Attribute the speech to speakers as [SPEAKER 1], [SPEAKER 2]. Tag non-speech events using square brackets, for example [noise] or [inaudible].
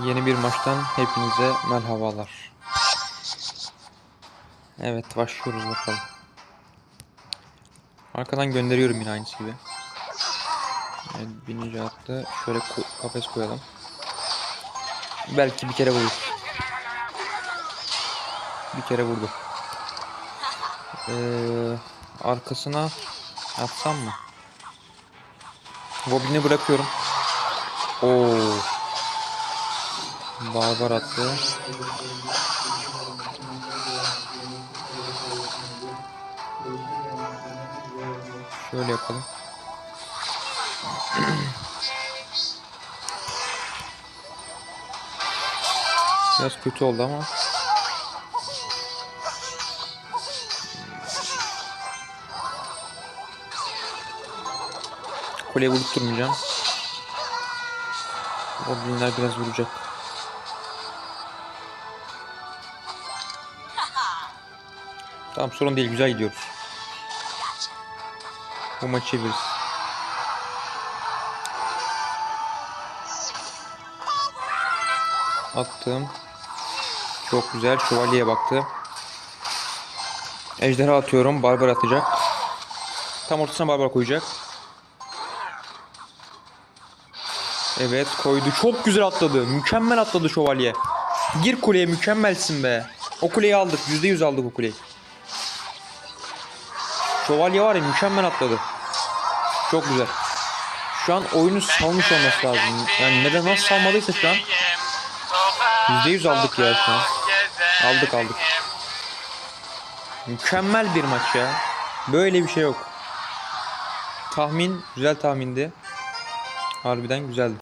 [SPEAKER 1] Yeni bir maçtan hepinize merhabalar. Evet başlıyoruz bakalım. Arkadan gönderiyorum yine aynısı gibi. Evet bininci attı. Şöyle kafes koyalım. Belki bir kere vurur. Bir kere vurdu. Ee, arkasına atsam mı? Goblin'i bırakıyorum. Oo. Barbar attı. Şöyle yapalım. [clears throat] Biraz kötü oldu ama. Kuleye vurup durmayacağım. Goblinler biraz vuracak. Tamam sorun değil güzel gidiyoruz. Bu maçı çeviririz. Attım. Çok güzel. Şövalyeye baktı. Ejderha atıyorum. Barbar atacak. Tam ortasına barbar koyacak. Evet koydu. Çok güzel atladı. Mükemmel atladı şövalye. Gir kuleye mükemmelsin be. O kuleyi aldık. %100 aldık o kuleyi. Şövalye var ya mükemmel atladı. Çok güzel. Şu an oyunu salmış olması lazım. Yani neden nasıl salmadıysa şu an. %100 aldık ya şu an. Aldık, aldık. Mükemmel bir maç ya. Böyle bir şey yok. Tahmin güzel tahmindi. Harbiden güzeldi.